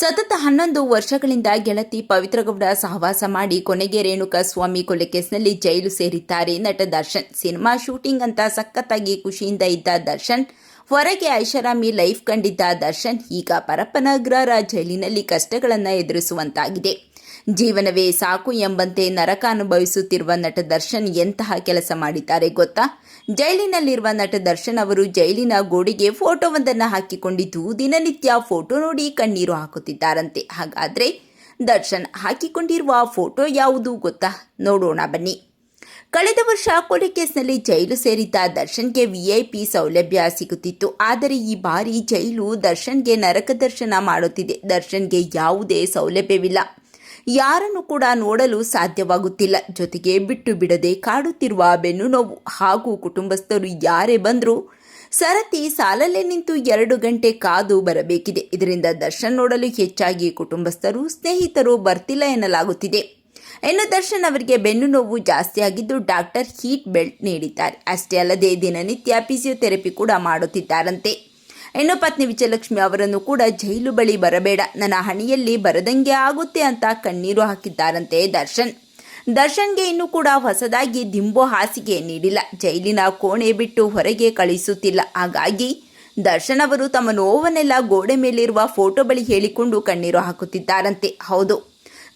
ಸತತ ಹನ್ನೊಂದು ವರ್ಷಗಳಿಂದ ಗೆಳತಿ ಪವಿತ್ರಗೌಡ ಸಹವಾಸ ಮಾಡಿ ಕೊನೆಗೆ ರೇಣುಕಾ ಸ್ವಾಮಿ ಕೊಲೆ ಕೇಸ್ನಲ್ಲಿ ಜೈಲು ಸೇರಿದ್ದಾರೆ. ನಟ ದರ್ಶನ್ ಸಿನಿಮಾ ಶೂಟಿಂಗ್ ಅಂತ ಸಖತ್ತಾಗಿ ಖುಷಿಯಿಂದ ಇದ್ದ ದರ್ಶನ್, ಹೊರಗೆ ಐಷಾರಾಮಿ ಲೈಫ್ ಕಂಡಿದ್ದ ದರ್ಶನ್, ಈಗ ಪರಪ್ಪನಗ್ರರ ಜೈಲಿನಲ್ಲಿ ಕಷ್ಟಗಳನ್ನು ಎದುರಿಸುವಂತಾಗಿದೆ. ಜೀವನವೇ ಸಾಕು ಎಂಬಂತೆ ನರಕ ಅನುಭವಿಸುತ್ತಿರುವ ನಟ ದರ್ಶನ್ ಎಂತಹ ಕೆಲಸ ಮಾಡಿದ್ದಾರೆ ಗೊತ್ತಾ? ಜೈಲಿನಲ್ಲಿರುವ ನಟ ದರ್ಶನ್ ಅವರು ಜೈಲಿನ ಗೋಡೆಗೆ ಫೋಟೋವೊಂದನ್ನು ಹಾಕಿಕೊಂಡಿದ್ದು ದಿನನಿತ್ಯ ಫೋಟೋ ನೋಡಿ ಕಣ್ಣೀರು ಹಾಕುತ್ತಿದ್ದಾರಂತೆ. ಹಾಗಾದರೆ ದರ್ಶನ್ ಹಾಕಿಕೊಂಡಿರುವ ಫೋಟೋ ಯಾವುದು ಗೊತ್ತಾ? ನೋಡೋಣ ಬನ್ನಿ. ಕಳೆದ ವರ್ಷ ಕೊಲೆ ಕೇಸ್ನಲ್ಲಿ ಜೈಲು ಸೇರಿದ್ದ ದರ್ಶನ್ಗೆ ವಿಐಪಿ ಸೌಲಭ್ಯ ಸಿಗುತ್ತಿತ್ತು. ಆದರೆ ಈ ಬಾರಿ ಜೈಲು ದರ್ಶನ್ಗೆ ನರಕ ದರ್ಶನ ಮಾಡುತ್ತಿದೆ. ದರ್ಶನ್ಗೆ ಯಾವುದೇ ಸೌಲಭ್ಯವಿಲ್ಲ. ಯಾರನ್ನು ಕೂಡ ನೋಡಲು ಸಾಧ್ಯವಾಗುತ್ತಿಲ್ಲ. ಜೊತೆಗೆ ಬಿಟ್ಟು ಬಿಡದೆ ಕಾಡುತ್ತಿರುವ ಬೆನ್ನು ನೋವು ಹಾಗೂ ಕುಟುಂಬಸ್ಥರು ಯಾರೇ ಬಂದರೂ ಸರತಿ ಸಾಲಲ್ಲೇ ನಿಂತು ಎರಡು ಗಂಟೆ ಕಾದು ಬರಬೇಕಿದೆ. ಇದರಿಂದ ದರ್ಶನ್ ನೋಡಲು ಹೆಚ್ಚಾಗಿ ಕುಟುಂಬಸ್ಥರು, ಸ್ನೇಹಿತರು ಬರ್ತಿಲ್ಲ ಎನ್ನಲಾಗುತ್ತಿದೆ. ಇನ್ನು ದರ್ಶನ್ ಅವರಿಗೆ ಬೆನ್ನು ನೋವು ಜಾಸ್ತಿಯಾಗಿದ್ದು ಡಾಕ್ಟರ್ ಹೀಟ್ ಬೆಲ್ಟ್ ನೀಡಿದ್ದಾರೆ. ಅಷ್ಟೇ ಅಲ್ಲದೆ ದಿನನಿತ್ಯ ಫಿಸಿಯೋಥೆರಪಿ ಕೂಡ ಮಾಡುತ್ತಿದ್ದಾರಂತೆ. ಇನ್ನು ಪತ್ನಿ ವಿಜಯಲಕ್ಷ್ಮಿ ಅವರನ್ನು ಕೂಡ ಜೈಲು ಬಳಿ ಬರಬೇಡ. ನನ್ನ ಹಣಿಯಲ್ಲಿ ಬರದಂಗೆ ಆಗುತ್ತೆ ಅಂತ ಕಣ್ಣೀರು ಹಾಕಿದ್ದಾರಂತೆ ದರ್ಶನ್. ದರ್ಶನ್ಗೆ ಇನ್ನೂ ಕೂಡ ಹೊಸದಾಗಿ ದಿಂಬು ಹಾಸಿಗೆ ನೀಡಿಲ್ಲ. ಜೈಲಿನ ಕೋಣೆ ಬಿಟ್ಟು ಹೊರಗೆ ಕಳಿಸುತ್ತಿಲ್ಲ. ಹಾಗಾಗಿ ದರ್ಶನ್ ಅವರು ತಮ್ಮ ನೋವನ್ನೆಲ್ಲ ಗೋಡೆ ಮೇಲಿರುವ ಫೋಟೋ ಬಳಿ ಹೇಳಿಕೊಂಡು ಕಣ್ಣೀರು ಹಾಕುತ್ತಿದ್ದಾರಂತೆ. ಹೌದು.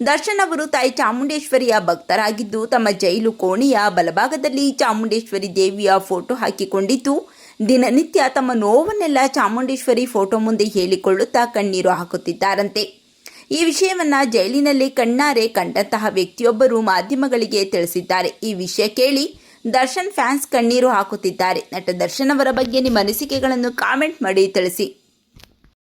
ದರ್ಶನ್ ಅವರು ತಾಯಿ ಚಾಮುಂಡೇಶ್ವರಿಯ ಭಕ್ತರಾಗಿದ್ದು ತಮ್ಮ ಜೈಲು ಕೋಣೆಯ ಬಲಭಾಗದಲ್ಲಿ ಚಾಮುಂಡೇಶ್ವರಿ ದೇವಿಯ ಫೋಟೋ ಹಾಕಿಕೊಂಡಿದ್ದು ದಿನನಿತ್ಯ ತಮ್ಮ ನೋವನ್ನೆಲ್ಲ ಚಾಮುಂಡೇಶ್ವರಿ ಫೋಟೋ ಮುಂದೆ ಹೇಳಿಕೊಳ್ಳುತ್ತಾ ಕಣ್ಣೀರು ಹಾಕುತ್ತಿದ್ದಾರಂತೆ. ಈ ವಿಷಯವನ್ನ ಜೈಲಿನಲ್ಲಿ ಕಣ್ಣಾರೆ ಕಂಡಂತಹ ವ್ಯಕ್ತಿಯೊಬ್ಬರು ಮಾಧ್ಯಮಗಳಿಗೆ ತಿಳಿಸಿದ್ದಾರೆ. ಈ ವಿಷಯ ಕೇಳಿ ದರ್ಶನ್ ಫ್ಯಾನ್ಸ್ ಕಣ್ಣೀರು ಹಾಕುತ್ತಿದ್ದಾರೆ. ನಟ ದರ್ಶನ್ ಅವರ ಬಗ್ಗೆ ನಿಮ್ಮ ಅನಿಸಿಕೆಗಳನ್ನು ಕಾಮೆಂಟ್ ಮಾಡಿ ತಿಳಿಸಿ.